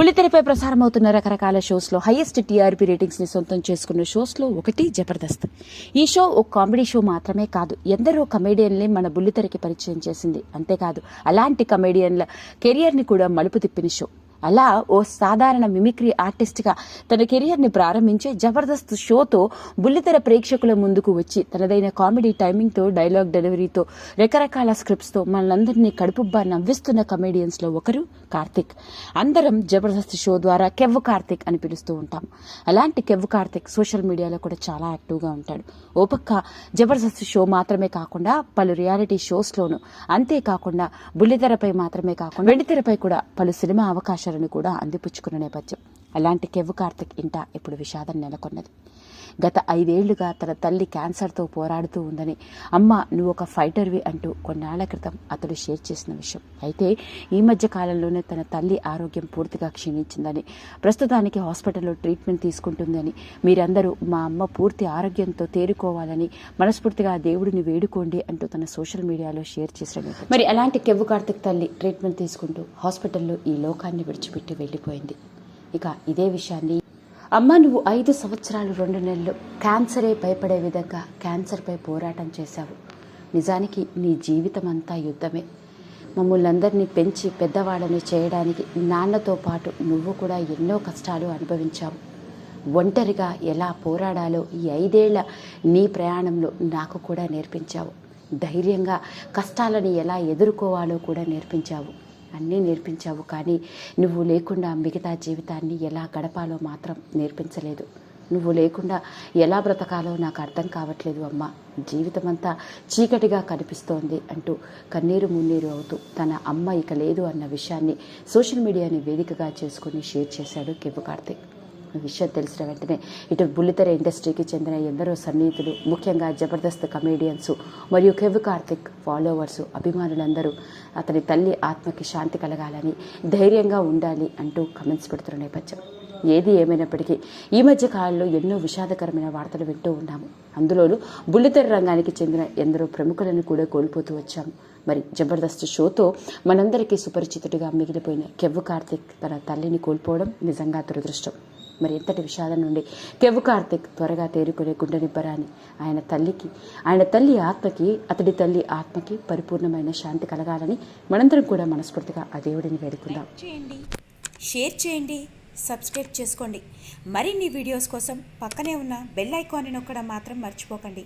పులితెరపై ప్రసారం అవుతున్న రకరకాల షోస్లో హైయెస్ట్ టీఆర్పీ రేటింగ్స్ని సొంతం చేసుకున్న షోస్లో ఒకటి జబర్దస్త్. ఈ షో ఒక కామెడీ షో మాత్రమే కాదు ఎందరో కమేడియన్లే మన బుల్లితెరకి పరిచయం చేసింది. అంతేకాదు అలాంటి కమేడియన్ల కెరియర్ని కూడా మలుపు తిప్పిన షో. అలా ఓ సాధారణ మిమిక్రీ ఆర్టిస్ట్గా తన కెరియర్ని ప్రారంభించే జబర్దస్త్ షోతో బుల్లితెర ప్రేక్షకుల ముందుకు వచ్చి తనదైన కామెడీ టైమింగ్తో డైలాగ్ డెలివరీతో రకరకాల స్క్రిప్ట్స్తో మనందరినీ కడుపుబ్బా నవ్విస్తున్న కమేడియన్స్లో ఒకరు కార్తిక్. అందరం జబర్దస్త్ షో ద్వారా కెవ్వు కార్తిక్ అని పిలుస్తూ ఉంటాం. అలాంటి కెవ్వు కార్తిక్ సోషల్ మీడియాలో కూడా చాలా యాక్టివ్గా ఉంటాడు. ఓ పక్క జబర్దస్త్ షో మాత్రమే కాకుండా పలు రియాలిటీ షోస్లోను అంతేకాకుండా బుల్లితెరపై మాత్రమే కాకుండా వెండితెరపై కూడా పలు సినిమా అవకాశాలను కూడా అందిపుచ్చుకున్న నేపథ్యం. అలాంటి కెవ్వు కార్తిక్ ఇంట ఇప్పుడు విషాదం నెలకొన్నది. గత ఐదేళ్ళుగా తన తల్లి క్యాన్సర్తో పోరాడుతూ ఉందని. అమ్మ నువ్వు ఒక ఫైటర్వి అంటూ కొన్నాళ్ళ క్రితం అతడు షేర్ చేసిన విషయం. అయితే ఈ మధ్య కాలంలోనే తన తల్లి ఆరోగ్యం పూర్తిగా క్షీణించిందని ప్రస్తుతానికి హాస్పిటల్లో ట్రీట్మెంట్ తీసుకుంటుందని మీరందరూ మా అమ్మ పూర్తి ఆరోగ్యంతో తేరుకోవాలని మనస్ఫూర్తిగా దేవుడిని వేడుకోండి అంటూ తన సోషల్ మీడియాలో షేర్ చేశాడు మరి అలాంటి కెవ్వు కార్తిక్ తల్లి ట్రీట్మెంట్ తీసుకుంటూ హాస్పిటల్లో ఈ లోకాన్ని విడిచిపెట్టి వెళ్ళిపోయింది. ఇక ఇదే విషయాన్ని అమ్మ నువ్వు ఐదు సంవత్సరాలు రెండు నెలలు క్యాన్సరే భయపడే విధంగా క్యాన్సర్పై పోరాటం చేశావు. నిజానికి నీ జీవితం అంతా యుద్ధమే. మమ్మల్ని అందరినీ పెంచి పెద్దవాళ్ళని చేయడానికి నాన్నతో పాటు నువ్వు కూడా ఎన్నో కష్టాలు అనుభవించావు. ఒంటరిగా ఎలా పోరాడాలో ఈ ఐదేళ్ళ నీ ప్రయాణంలో నాకు కూడా నేర్పించావు. ధైర్యంగా కష్టాలను ఎలా ఎదుర్కోవాలో కూడా నేర్పించావు. అన్నీ నేర్పించావు కానీ నువ్వు లేకుండా మిగతా జీవితాన్ని ఎలా గడపాలో మాత్రం నేర్పించలేదు. నువ్వు లేకుండా ఎలా బ్రతకాలో నాకు అర్థం కావట్లేదు అమ్మ. జీవితం అంతా చీకటిగా కనిపిస్తోంది అంటూ కన్నీరు మున్నీరు అవుతూ తన అమ్మ ఇక లేదు అన్న విషయాన్ని సోషల్ మీడియాని వేదికగా చేసుకుని షేర్ చేశాడు కివ్వు కార్తిక్ విషయం తెలిసిన వెంటనే ఇటు బుల్లితెర ఇండస్ట్రీకి చెందిన ఎందరో సన్నిహితులు ముఖ్యంగా జబర్దస్త్ కమేడియన్స్ మరియు కెవ్వు కార్తిక్ ఫాలోవర్స్ అభిమానులందరూ అతని తల్లి ఆత్మకి శాంతి కలగాలని ధైర్యంగా ఉండాలి అంటూ కమెంట్స్ పెడుతున్న నేపథ్యం. ఏది ఏమైనప్పటికీ ఈ మధ్య కాలంలో ఎన్నో విషాదకరమైన వార్తలు వింటూ ఉన్నాము. అందులోనూ బుల్లితెర రంగానికి చెందిన ఎందరో ప్రముఖులను కూడా కోల్పోతూ వచ్చాము మరి జబర్దస్త్ షోతో మనందరికీ సుపరిచితుడిగా మిగిలిపోయిన కెవ్వు కార్తిక్ తన తల్లిని కోల్పోవడం నిజంగా దురదృష్టం. మరి ఎంతటి విషాదం నుండి కెవ్వు కార్తిక్ త్వరగా తేరుకునే గుండె నిబ్బరాని ఆయన తల్లికి ఆయన తల్లి ఆత్మకి అతడి తల్లి ఆత్మకి పరిపూర్ణమైన శాంతి కలగాలని మనందరం కూడా మనస్ఫూర్తిగా ఆ దేవుడిని వేడుకుందాం. చేయండి షేర్ చేయండి సబ్స్క్రైబ్ చేసుకోండి. మరిన్ని వీడియోస్ కోసం పక్కనే ఉన్న బెల్ ఐకాన్ని నొక్కడం మాత్రం మర్చిపోకండి.